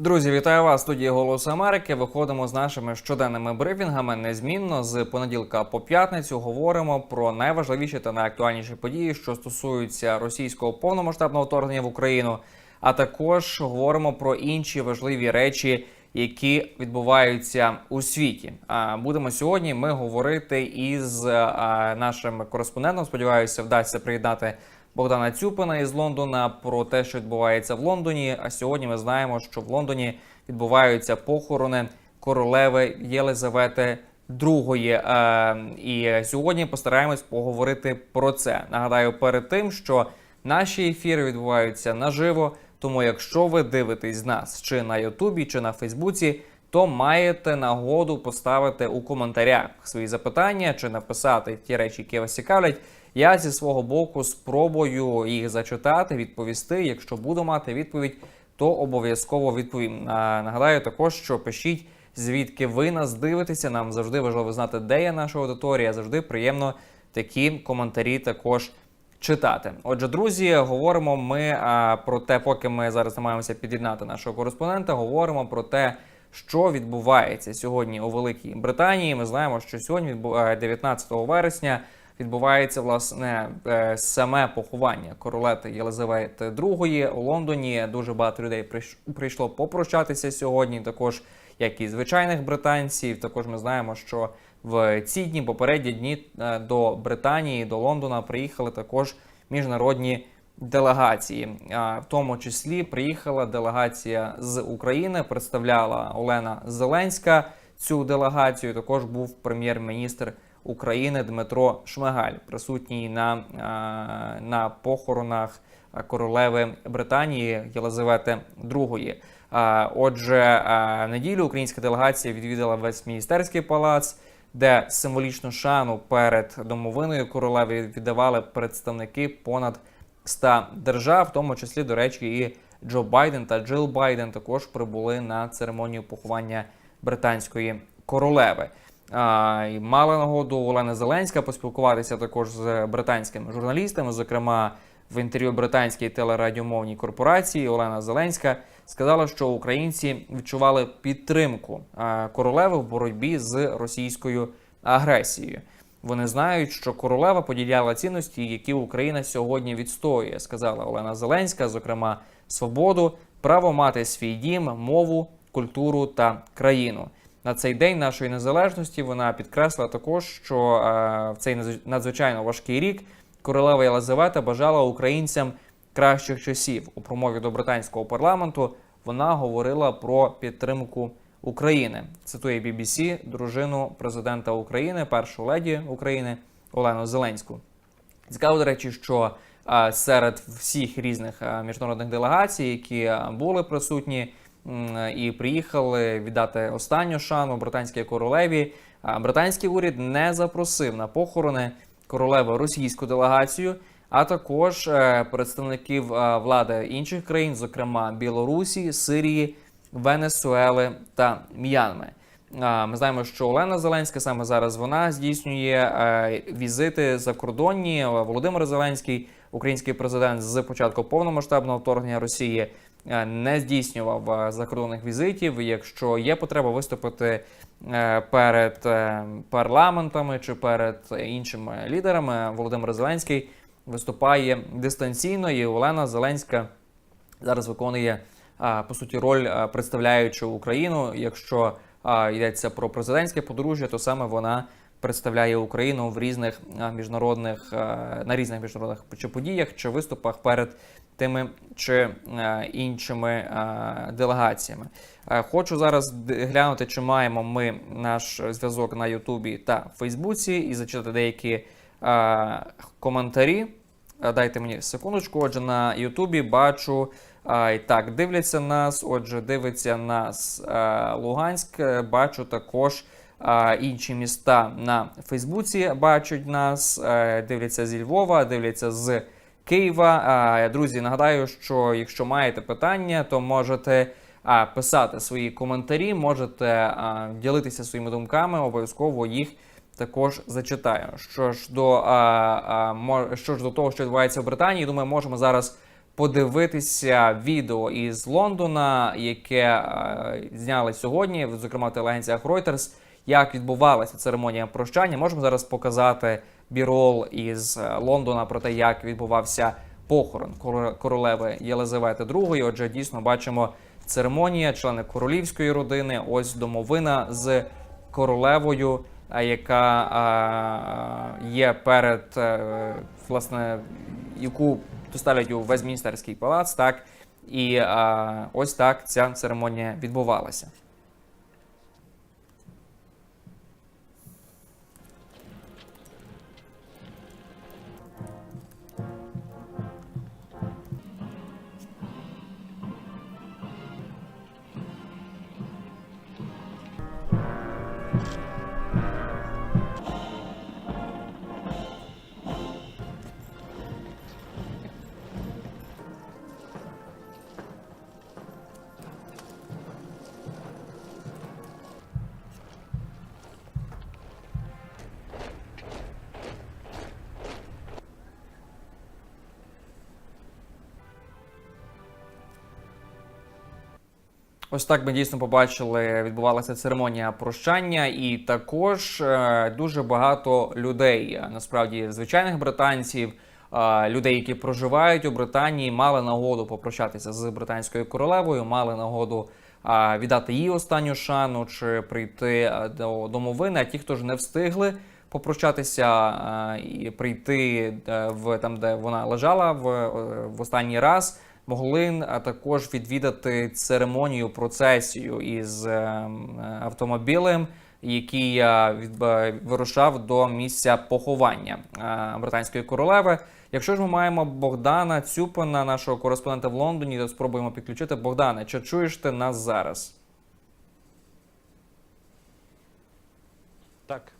Друзі, вітаю вас. Студії Голос Америки. Виходимо з нашими щоденними брифінгами. Незмінно з понеділка по п'ятницю говоримо про найважливіші та найактуальніші події, що стосуються російського повномасштабного вторгнення в Україну. А також говоримо про інші важливі речі, які відбуваються у світі. А будемо сьогодні ми говорити із нашим кореспондентом. Сподіваюся, вдасться приєднати Богдана Цюпина із Лондона про те, що відбувається в Лондоні. А сьогодні ми знаємо, що в Лондоні відбуваються похорони королеви Єлизавети II. Е, І сьогодні постараємось поговорити про це. Нагадаю, перед тим, що наші ефіри відбуваються наживо. Тому, якщо ви дивитесь нас чи на Ютубі, чи на Фейсбуці, то маєте нагоду поставити у коментарях свої запитання чи написати ті речі, які вас цікавлять. Я зі свого боку спробую їх зачитати, відповісти. Якщо буду мати відповідь, то обов'язково відповім. Нагадаю також, що пишіть, звідки ви нас дивитеся. Нам завжди важливо знати, де є наша аудиторія. Завжди приємно такі коментарі також читати. Отже, друзі, говоримо ми а, про те, поки ми зараз намагаємося під'єднати нашого кореспондента. Говоримо про те, що відбувається сьогодні у Великій Британії. Ми знаємо, що сьогодні, відбу- е, 19 вересня, відбувається власне е, саме поховання королети Єлизавети II у Лондоні. Дуже багато людей прийш- прийшло попрощатися сьогодні. Також як і звичайних британців. Також ми знаємо, що в ці дні, попередні дні е, до Британії, до Лондона приїхали також міжнародні делегації. В тому числі приїхала делегація з України, представляла Олена Зеленська цю делегацію. Також був прем'єр-міністр України Дмитро Шмигаль, присутній на, на похоронах королеви Британії Єлизавети II. Отже, неділю українська делегація відвідала Вестміністерський палац, де символічну шану перед домовиною королеви віддавали представники понад 100 держав, в тому числі, до речі, і Джо Байден та Джил Байден також прибули на церемонію поховання британської королеви. Мала нагоду Олена Зеленська поспілкуватися також з британськими журналістами, зокрема в інтерв'ю британській телерадіомовній корпорації Олена Зеленська сказала, що українці відчували підтримку королеви в боротьбі з російською агресією. Вони знають, що королева поділяла цінності, які Україна сьогодні відстоює, сказала Олена Зеленська, зокрема, свободу, право мати свій дім, мову, культуру та країну. На цей день нашої незалежності вона підкреслила також, що е, в цей надзвичайно важкий рік королева Єлизавета бажала українцям кращих часів. У промові до британського парламенту вона говорила про підтримку України. Цитує BBC дружину президента України, першу леді України Олену Зеленську. Цікаво, до речі, що серед всіх різних міжнародних делегацій, які були присутні і приїхали віддати останню шану британській королеві, британський уряд не запросив на похорони королеви російську делегацію, а також е, представників е, влади інших країн, зокрема Білорусі, Сирії, Венесуели та М'янми. Ми знаємо, що Олена Зеленська саме зараз вона здійснює е, візити закордонні. Володимир Зеленський, український президент, з початку повномасштабного вторгнення Росії не здійснював е, закордонних візитів. Якщо є потреба виступити е, перед е, парламентами чи перед іншими лідерами, Володимир Зеленський виступає дистанційно, і Олена Зеленська зараз виконує по суті роль представляючи Україну. Якщо йдеться про президентське подружжя, то саме вона представляє Україну в різних міжнародних на різних міжнародних чи подіях чи виступах перед тими чи іншими а, делегаціями. Хочу зараз глянути, чи маємо ми наш зв'язок на Ютубі та Фейсбуці і зачитати деякі коментарі. Дайте мені секундочку. Отже, на Ютубі бачу. А, і так, дивляться нас. Отже, дивиться нас Луганськ. Е, Бачу також інші міста на Фейсбуці. Бачать нас, е, дивляться зі Львова, дивляться з Києва. Друзі, нагадаю, що якщо маєте питання, то можете писати свої коментарі, можете ділитися своїми думками, обов'язково їх також зачитаю. Що ж до що ж до того, що відбувається в Британії, думаю, можемо зараз подивитися відео із Лондона, яке зняли сьогодні, зокрема в телеагенціях Reuters, як відбувалася церемонія прощання. Можемо зараз показати бірол із е, Лондона про те, як відбувався похорон коро- королеви Єлизавети II. Отже, дійсно бачимо церемонія, члени королівської родини. Ось домовина з королевою, яка а, є перед е, власне, яку доставлять у Вестмінстерський палац, так і а, ось так ця церемонія відбувалася. Ось так ми дійсно побачили, відбувалася церемонія прощання, і також е, дуже багато людей, е, насправді звичайних британців, е, людей, які проживають у Британії, мали нагоду попрощатися з британською королевою, мали нагоду віддати їй останню шану чи прийти до домовини. А ті, хто ж не встигли попрощатися і прийти в там, де вона лежала в, в останній раз могли також відвідати церемонію процесію із е, автомобілем, який вирушав до місця поховання е, британської королеви. Якщо ж ми маємо Богдана Цюпина, нашого кореспондента в Лондоні, то спробуємо підключити Богдане. Чи чуєш ти нас зараз? Так.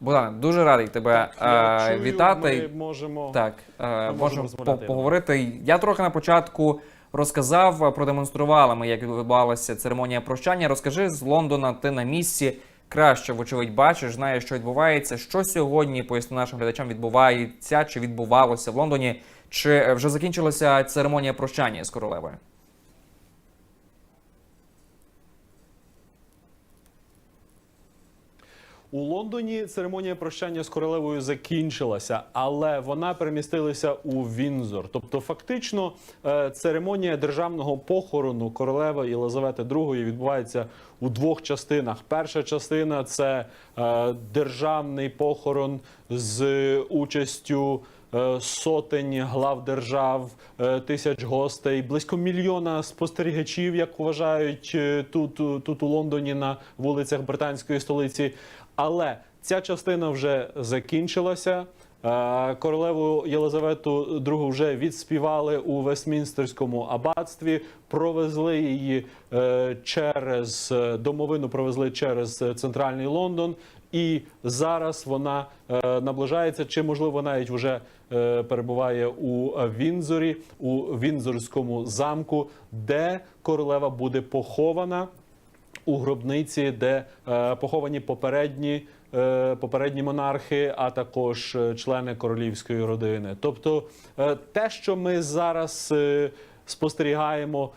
Богдане, дуже радий тебе я е, чую, вітати. Ми можемо. Так, е, можемо можемо розмовляти, поговорити. Я трохи на початку розказав, е, продемонстрували ми, як відбувалася церемонія прощання. Розкажи з Лондона, ти на місці краще, вочевидь, бачиш, знаєш, що відбувається. Що сьогодні, поясни нашим глядачам, відбувається чи відбувалося в Лондоні? Чи вже закінчилася церемонія прощання з королевою? У Лондоні церемонія прощання з королевою закінчилася, але вона перемістилася у Вінзор. Тобто, фактично, е, церемонія державного похорону королеви Єлизавети II відбувається у двох частинах. Перша частина це е, державний похорон з участю. е, Сотень глав держав, тисяч гостей, близько мільйона спостерігачів, як вважають тут, тут у Лондоні на вулицях британської столиці. Але ця частина вже закінчилася. Е, Королеву Єлизавету II вже відспівали у Вестмінстерському аббатстві, провезли її е, через е, домовину, провезли через центральний Лондон. І зараз вона наближається, чи можливо навіть вже перебуває у Вінзорі, у Вінзорському замку, де королева буде похована у гробниці, де е, поховані попередні, е, попередні монархи, а також е, члени королівської родини. Тобто, те, що ми зараз. Спостерігаємо,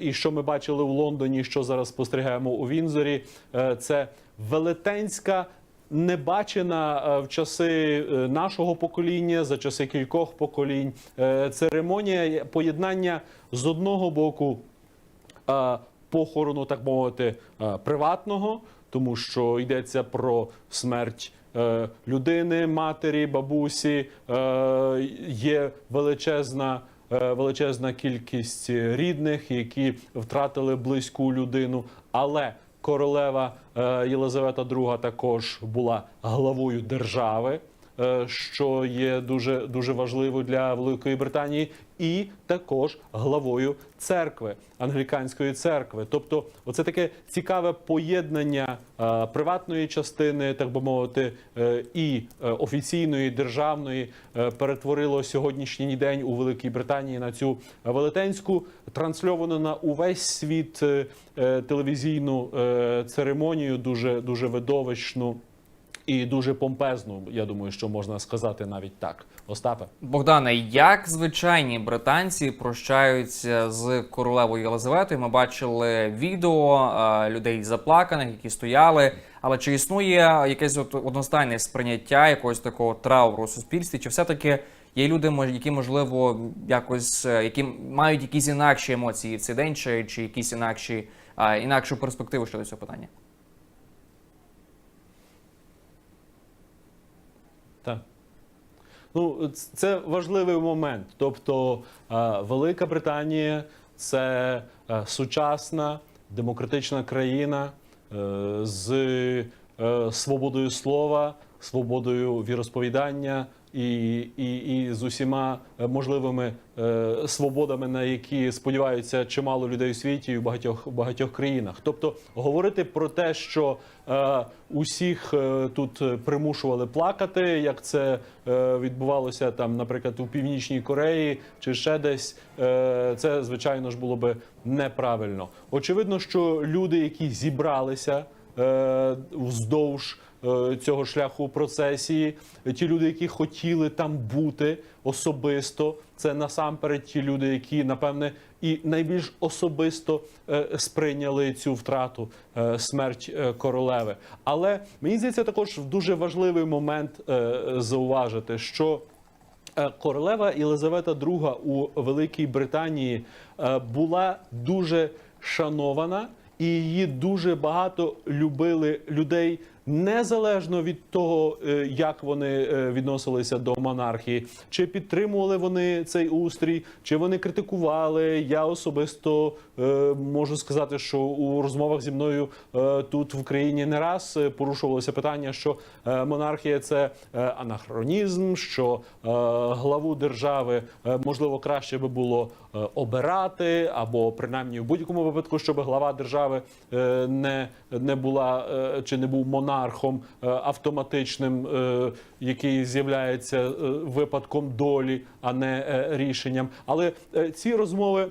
і що ми бачили у Лондоні, що зараз спостерігаємо у Вінзорі, це велетенська, небачена в часи нашого покоління, за часи кількох поколінь. Церемонія поєднання з одного боку похорону, так мовити, е, приватного, тому що йдеться про смерть. е, Людини, матері, бабусі е, є величезна, величезна кількість рідних, які втратили близьку людину. Але королева Єлизавета II також була главою держави що є дуже дуже важливо для Великої Британії, і також главою церкви англіканської церкви. Тобто, оце таке цікаве поєднання е, приватної частини, так би мовити, е, і е, офіційної державної е, перетворило сьогоднішній день у Великій Британії на цю велетенську трансльовану на увесь світ е, е, телевізійну е, церемонію, дуже дуже видовищну. І дуже помпезну. Я думаю, що можна сказати навіть так. Остапе. Богдане, як звичайні британці прощаються з королевою Єлизаветою? Ми бачили відео е, людей заплаканих, які стояли. Але чи існує якесь от одностайне сприйняття якогось такого трауру у суспільстві? Чи все-таки є люди, які можливо якось е, які мають якісь інакші емоції в цей день, чи, чи якісь інакші е, інакшу перспективу щодо цього питання? Так. Ну, це важливий момент. Тобто, е, Велика Британія це е, сучасна демократична країна е, з свободою слова, свободою віросповідання і, і, і з усіма е, можливими е, свободами, на які сподіваються чимало людей у світі і в багатьох в багатьох країнах. Тобто говорити про те, що е, усіх е, тут е, примушували плакати, як це е, відбувалося там, наприклад, у північній Кореї чи ще десь, е, це звичайно ж було би неправильно. Очевидно, що люди, які зібралися е, вздовж цього шляху процесії. Ті люди, які хотіли там бути особисто, це насамперед ті люди, які напевне і найбільш особисто е, сприйняли цю втрату е, смерть е, королеви. Але мені здається, також дуже важливий момент е, зауважити, що Е, Королева Єлизавета II у Великій Британії е, була дуже шанована, і її дуже багато любили людей. Незалежно від того, е, як вони е, відносилися до монархії, чи підтримували вони цей устрій, чи вони критикували. Я особисто е, можу сказати, що у розмовах зі мною тут в Україні не раз порушувалося питання, що монархія це анахронізм, що главу держави можливо краще би було обирати, або принаймні в будь-якому випадку, щоб глава держави не, не була чи не був монархом е, автоматичним, е, який з'являється е, випадком долі, а не рішенням. Але ці розмови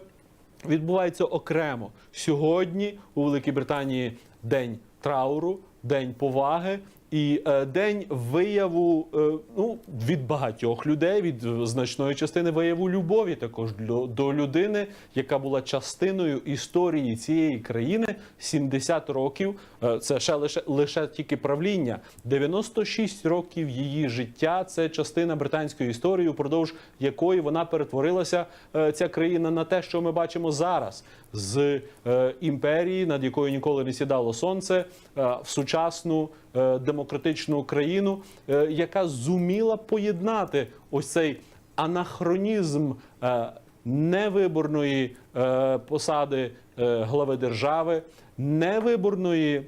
відбуваються окремо. Сьогодні у Великій Британії день трауру, день поваги. І е, день вияву е, ну від багатьох людей, від значної частини вияву любові, також до, людини, яка була частиною історії цієї країни 70 років. Е, це ще лише лише тільки правління. 96 років її життя це частина британської історії, упродовж якої вона перетворилася ця країна на те, що ми бачимо зараз з е, імперії, над якою ніколи не сідало сонце, е, в сучасну е, демократичну країну, яка зуміла поєднати ось цей анахронізм невиборної посади глави держави, невиборної.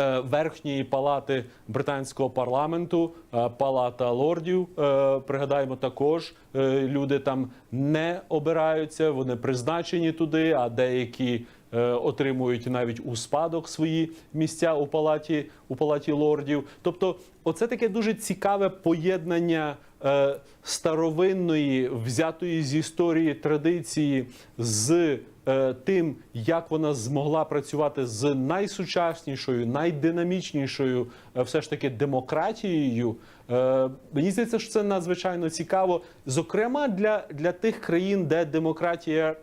Е, Верхньої палати британського парламенту, е, палата лордів. е, Пригадаємо, також люди там не обираються, вони призначені туди, а деякі отримують навіть у спадок свої місця у палаті у палаті лордів. Тобто, оце таке дуже цікаве поєднання старовинної, взятої з історії традиції з тим, як вона змогла працювати з найсучаснішою, найдинамічнішою, е, все ж таки демократією. Е, Мені здається, що це надзвичайно цікаво, зокрема для, для тих країн, де демократія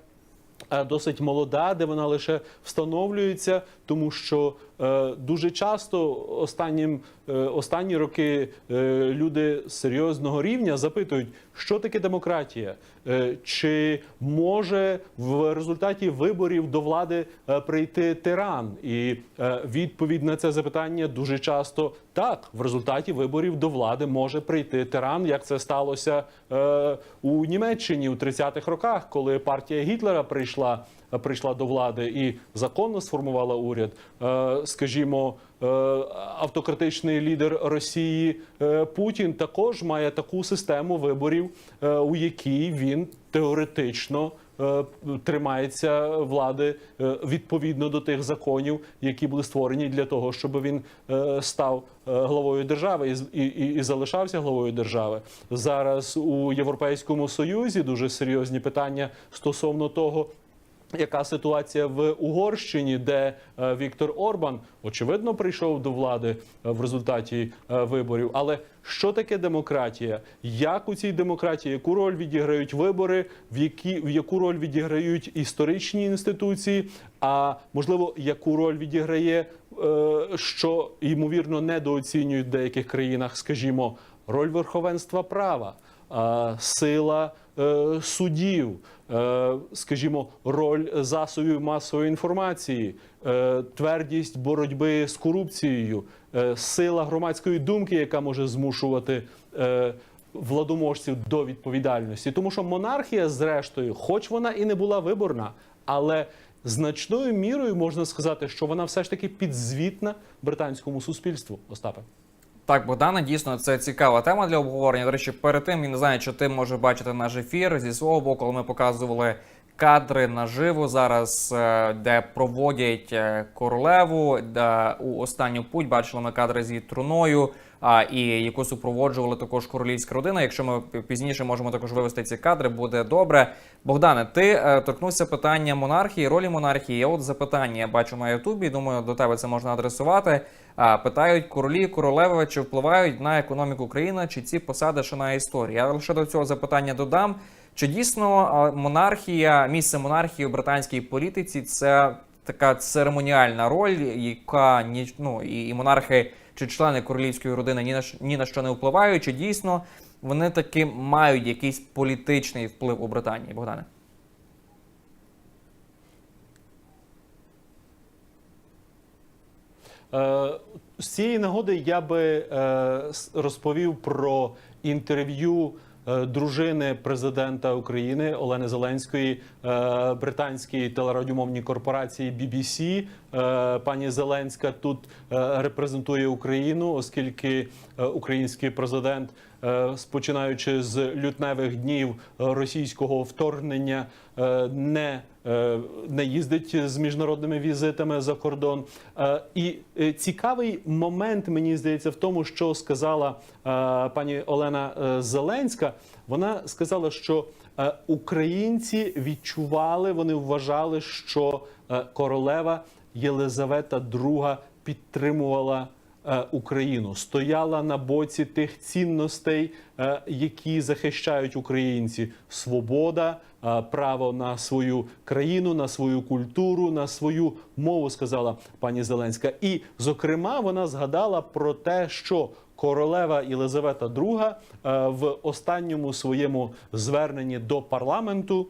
е, досить молода, де вона лише встановлюється, тому що е, дуже часто останнім, е, останні роки е, люди серйозного рівня запитують, що таке демократія, е, чи може в результаті виборів до влади е, прийти тиран? І е, відповідь на це запитання дуже часто так. В результаті виборів до влади може прийти тиран, як це сталося е, у Німеччині у 30-х роках, коли партія Гітлера прийшла прийшла до влади і законно сформувала уряд. Е, Скажімо, е, автократичний лідер Росії е, Путін також має таку систему виборів, у якій він теоретично. Тримається влади відповідно до тих законів, які були створені для того, щоб він став главою держави і, і, і залишався главою держави. Зараз у Європейському Союзі дуже серйозні питання стосовно того, яка ситуація в Угорщині, де е, Віктор Орбан очевидно прийшов до влади е, в результаті е, виборів. Але що таке демократія? Як у цій демократії, яку роль відіграють вибори, в які в яку роль відіграють історичні інституції? А можливо, яку роль відіграє, що ймовірно недооцінюють в деяких країнах, скажімо, роль верховенства права, сила е, судів, е, скажімо, роль засобів масової інформації, е, твердість боротьби з корупцією, е, сила громадської думки, яка може змушувати. е, Владоможців до відповідальності, тому що монархія, зрештою, хоч вона і не була виборна, але значною мірою можна сказати, що вона все ж таки підзвітна британському суспільству. Остапе. Так, Богдане, дійсно, це цікава тема для обговорення. До речі, перед тим я не знаю, чи ти можеш бачити наш ефір зі свого боку, коли ми показували кадри наживо зараз, е, де проводять е, королеву, де у останню путь бачили ми кадри зі труною. А і яку супроводжували також королівська родина. Якщо ми пізніше можемо також вивести ці кадри, буде добре. Богдане, ти е, торкнувся питання монархії, ролі монархії. Я от запитання бачу на Ютубі. Думаю, до тебе це можна адресувати. Питають королі, королеви, чи впливають на економіку країни, чи ці посади ще на історії. Я лише до цього запитання додам. Чи дійсно монархія, місце монархії у британській політиці це така церемоніальна роль, яка ну, і монархи чи члени королівської родини ні на ні на що не впливають, чи дійсно вони таки мають якийсь політичний вплив у Британії, Богдане? З цієї нагоди я би е, розповів про інтерв'ю е, дружини президента України Олени Зеленської е, британській телерадіомовній корпорації BBC. Е, Пані Зеленська тут е, репрезентує Україну, оскільки е, український президент, е, спочинаючи з лютневих днів е, російського вторгнення, е, не е, не їздить з міжнародними візитами за кордон. Е, І е, цікавий момент мені здається в тому, що сказала е, пані Олена е, Зеленська. Вона сказала, що е, українці відчували, вони вважали, що е, королева Єлизавета II підтримувала е, Україну, стояла на боці тих цінностей, е, які захищають українці: свобода, е, право на свою країну, на свою культуру, на свою мову, сказала пані Зеленська. І, зокрема, вона згадала про те, що королева Єлизавета II е, в останньому своєму зверненні до парламенту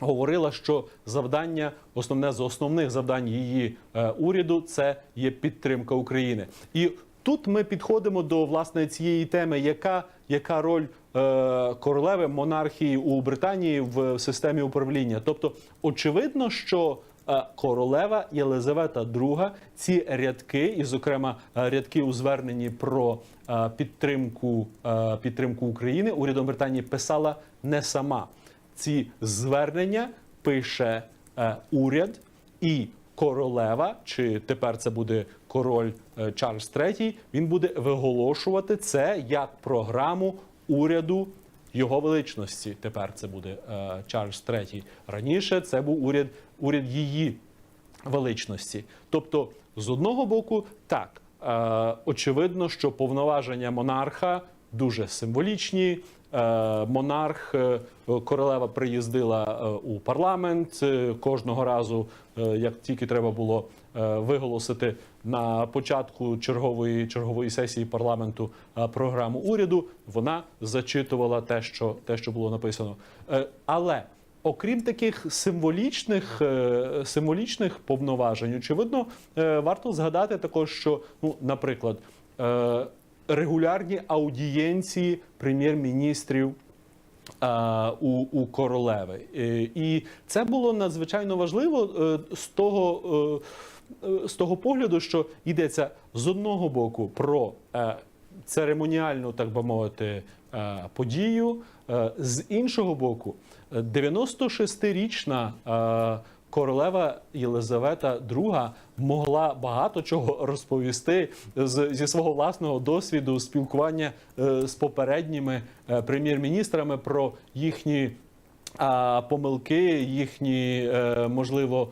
говорила, що завдання, основне з основних завдань її е, уряду, це є підтримка України. І тут ми підходимо до власне цієї теми, яка, яка роль е, королеви монархії у Британії в системі управління. Тобто, очевидно, що е, королева Єлизавета II ці рядки, і, зокрема, рядки у зверненні про підтримку, підтримку України урядом Британії писала не сама ці звернення пише е, уряд і королева, чи тепер це буде король е, Чарльз III, Він буде виголошувати це як програму уряду його величності. Тепер це буде е, Чарльз III. Раніше це був уряд, уряд її величності. Тобто, з одного боку, так е, очевидно, що повноваження монарха дуже символічні. Е, Монарх, е, королева приїздила е, у парламент кожного разу, як тільки треба було виголосити на початку чергової чергової сесії парламенту програму уряду. Вона зачитувала те, що те, що було написано. Але Окрім таких символічних, символічних повноважень, очевидно, варто згадати також, що, ну, наприклад, регулярні аудієнції прем'єр-міністрів е, у, у королеви. Е, І це було надзвичайно важливо е, з того, з того погляду, що йдеться з одного боку про церемоніальну, так би мовити, подію, з іншого боку, е, 96-річна е, королева Єлизавета II могла багато чого розповісти з, зі свого власного досвіду спілкування е, з попередніми е, прем'єр-міністрами про їхні помилки, їхні е, можливо.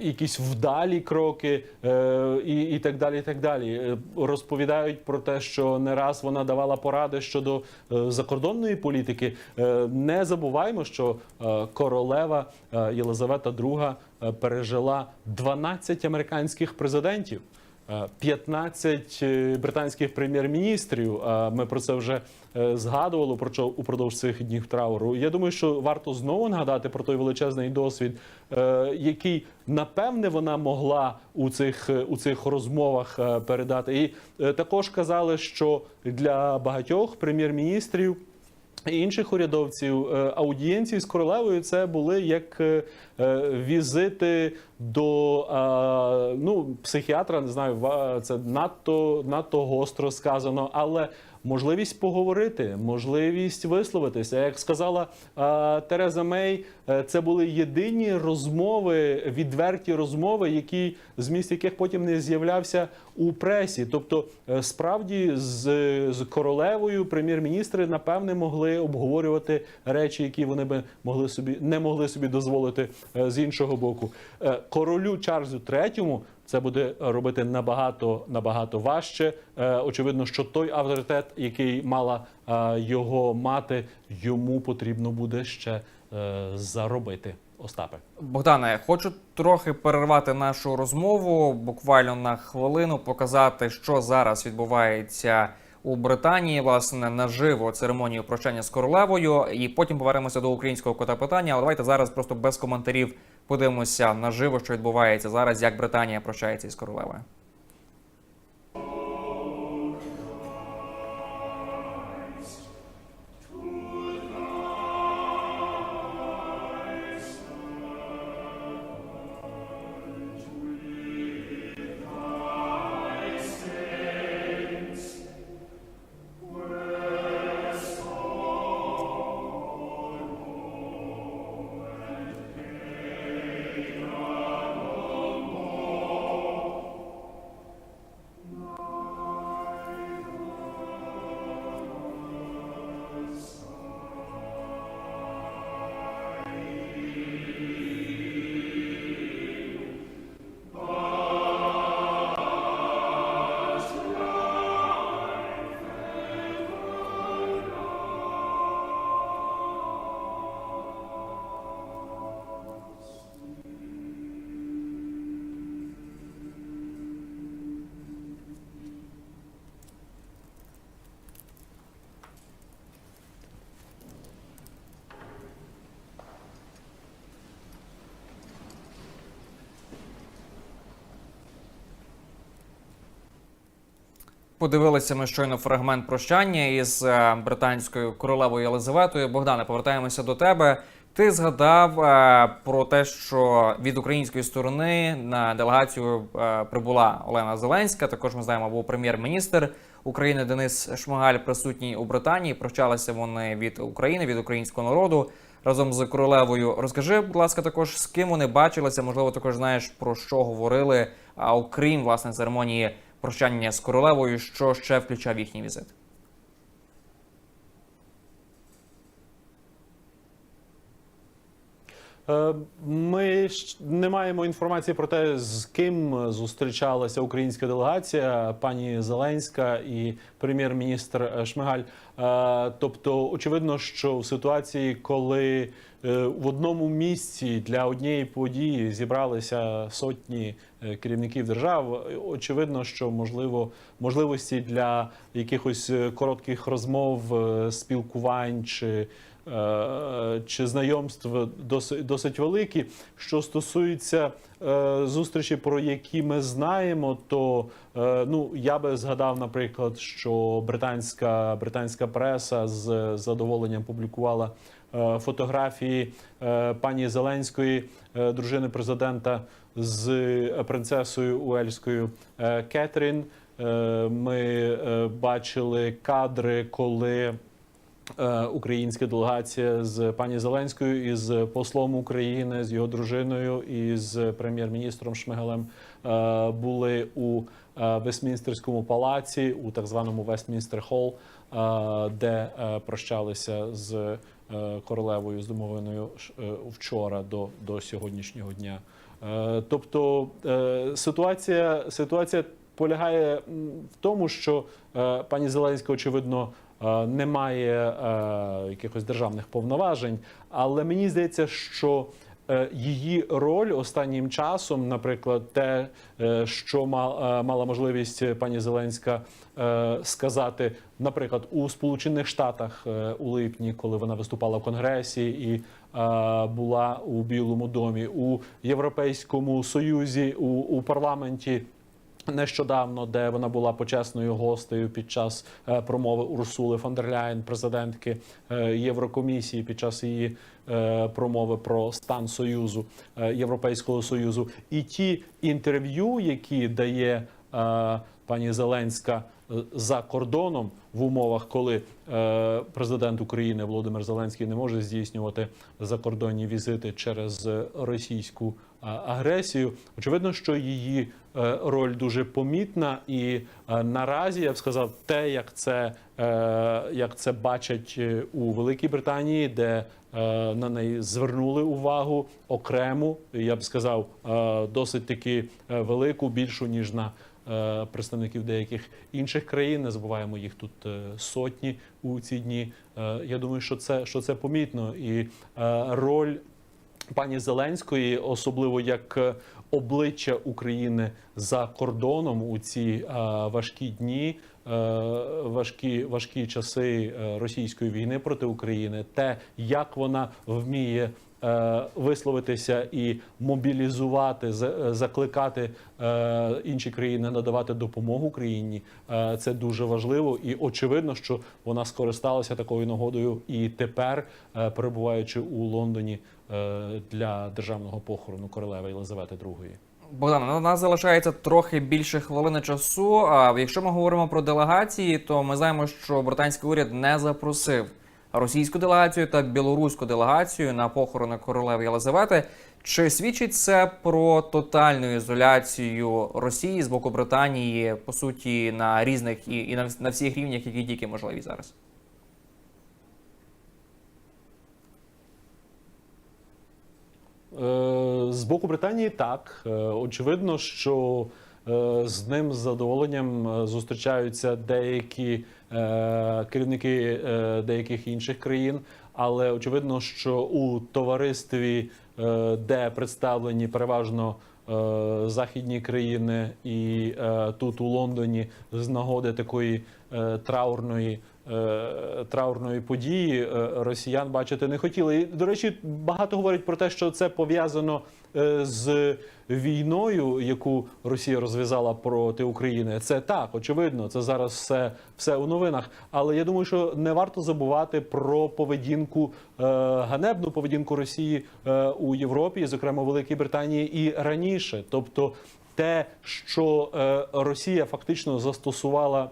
Якісь вдалі кроки е, і, і так далі. І так далі. Е, Розповідають про те, що не раз вона давала поради щодо е, закордонної політики. Не забуваємо, що королева Єлизавета II пережила 12 американських президентів. Е, 15 е, британських прем'єр-міністрів. Е, Ми про це вже е, згадували про що упродовж цих днів трауру. Я думаю, що варто знову нагадати про той величезний досвід, е, який напевне вона могла у цих е, у цих розмовах е, передати. І е, також казали, що для багатьох прем'єр-міністрів. Інших урядовців е, аудієнції з королевою це були як е, е, візити до ну, психіатра. Не знаю, це надто надто гостро сказано, але можливість поговорити, можливість висловитися. Як сказала е, Тереза Мей, е, це були єдині розмови, відверті розмови, які зміст яких потім не з'являвся у пресі. Тобто, е, справді з, з королевою прем'єр-міністри напевне могли обговорювати речі, які вони би могли собі не могли собі дозволити е, з іншого боку. Е, Королю Чарльзу III це буде робити набагато набагато важче. Е, Очевидно, що той авторитет, який мала е, його мати, йому потрібно буде ще е, заробити. Остапе. Богдане, хочу трохи перервати нашу розмову буквально на хвилину, показати, що зараз відбувається у Британії, власне, наживо церемонію прощання з королевою, і потім повернемося до українського кота питання. Але давайте зараз просто без коментарів подивимося наживо, що відбувається зараз, як Британія прощається із королевою. Подивилися ми щойно фрагмент прощання із е, британською королевою Єлизаветою. Богдане, повертаємося до тебе. Ти згадав е, про те, що від української сторони на делегацію е, прибула Олена Зеленська. Також ми знаємо, був прем'єр-міністр України Денис Шмигаль присутній у Британії. Прощалися вони від України, від українського народу разом з королевою. Розкажи, будь ласка, також з ким вони бачилися. Можливо, також знаєш про що говорили. А окрім власне церемонії прощання з королевою, що ще включав їхній візит? Е, Ми не маємо інформації про те, з ким зустрічалася українська делегація, пані Зеленська і прем'єр-міністр Шмигаль. Е, Тобто, очевидно, що в ситуації, коли в одному місці для однієї події зібралися сотні е, керівників держав, очевидно, що можливо можливості для якихось е, коротких розмов, е, спілкувань чи е, чи знайомств досить, досить великі. Що стосується е, зустрічі, про які ми знаємо, то е, ну я би згадав, наприклад, що британська британська преса з задоволенням публікувала е, фотографії е, пані Зеленської, е, дружини президента, з принцесою Уельською е, Кетрін. Е, Ми е, бачили кадри, коли е, українська делегація з пані Зеленською, із послом України, з його дружиною і з прем'єр-міністром Шмигалем е, були у е, Вестмінстерському палаці, у так званому Вестмінстер Холл, е, де е, прощалися з е, королевою з домовиною е, вчора до, до сьогоднішнього дня. Е, Тобто е, ситуація, ситуація полягає в тому, що е, пані Зеленська, очевидно, е, не має е, якихось державних повноважень, але мені здається, що е, її роль останнім часом, наприклад, те, е, що е, мала можливість пані Зеленська е, сказати, наприклад, у Сполучених Штатах е, у липні, коли вона виступала в Конгресі і е, була у Білому домі, у Європейському Союзі, у, у парламенті. Нещодавно, де вона була почесною гостею під час е, промови Урсули фон дер Ляєн, президентки е, Єврокомісії, під час її е, промови про стан союзу Європейського союзу, і ті інтерв'ю, які дає пані Зеленська за кордоном в умовах, коли е, президент України Володимир Зеленський не може здійснювати закордонні візити через е, російську агресію. Очевидно, що її е, роль дуже помітна, і е, наразі я б сказав, те, як це, е, як це бачать е, у Великій Британії, де е, на неї звернули увагу окрему, я б сказав, е, досить таки е, велику, більшу ніж на е, представників деяких інших країн. Не забуваємо їх тут е, сотні у ці дні. Е, Я думаю, що це що це помітно, і е, роль пані Зеленської, особливо як е, обличчя України за кордоном у ці е, важкі дні, е, важкі, важкі часи е, російської війни проти України, те, як вона вміє. Е, Висловитися і мобілізувати, е, закликати е, інші країни надавати допомогу Україні. Це дуже важливо, і очевидно, що вона скористалася такою нагодою і тепер, перебуваючи у Лондоні для державного похорону королеви Єлизавети II. Богдан, у нас залишається трохи більше хвилини часу. А якщо ми говоримо про делегації, то ми знаємо, що британський уряд не запросив російську делегацію та білоруську делегацію на похорони королеви Єлизавети. Чи свідчить це про тотальну ізоляцію Росії з боку Британії, по суті, на різних і, і на, на всіх рівнях, які тільки можливі зараз? Е, З боку Британії так. Е, Очевидно, що з ним з задоволенням е, зустрічаються деякі е, керівники е, деяких інших країн. Але очевидно, що у товаристві, е, де представлені переважно е, західні країни, і е, тут у Лондоні з нагоди такої е, траурної. е, Траурної події е, росіян бачити не хотіли. І, до речі, багато говорять про те, що це пов'язано е, з війною, яку Росія розв'язала проти України. Це так, очевидно, це зараз все, все у новинах. Але я думаю, що не варто забувати про поведінку е, ганебну поведінку Росії е, у Європі, зокрема Великій Британії, і раніше. Тобто, те, що е, Росія фактично застосувала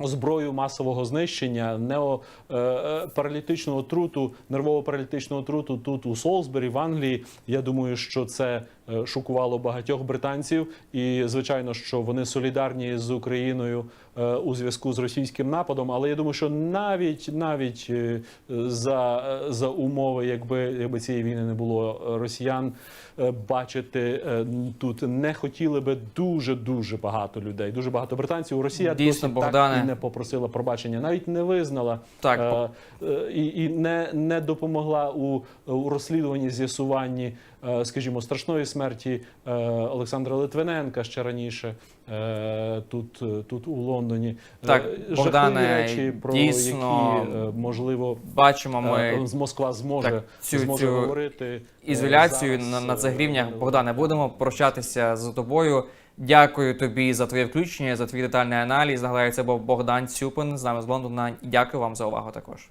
зброю масового знищення, неопаралітичного отруту, нервово-паралітичного труту тут у Солсбері, в Англії. Я думаю, що це е, шокувало багатьох британців, і звичайно, що вони солідарні з Україною е, у зв'язку з російським нападом. Але я думаю, що навіть навіть е, за, е, за умови, якби, якби цієї війни не було е, росіян, е, бачити е, тут не хотіли би дуже дуже багато людей, дуже багато британців. Росія Дійсно, Богдане. так і не попросила пробачення, навіть не визнала Так, е, е, і, і не, не допомогла у, у розслідуванні з'ясуванні, е, скажімо, страшної смерті е, Олександра Литвиненка ще раніше е, тут, е, тут у Лондоні. Так, Богдане, речі, про дійсно, які можливо Бачимо ми з Москва зможе, так, цю- зможе цю говорити ізоляцію зараз, на, цих рівнях. Богдане, будемо прощатися з тобою. Дякую тобі за твоє включення, за твій детальний аналіз. Нагадаю, це був Богдан Цюпин з нами з Лондона. Дякую вам за увагу також.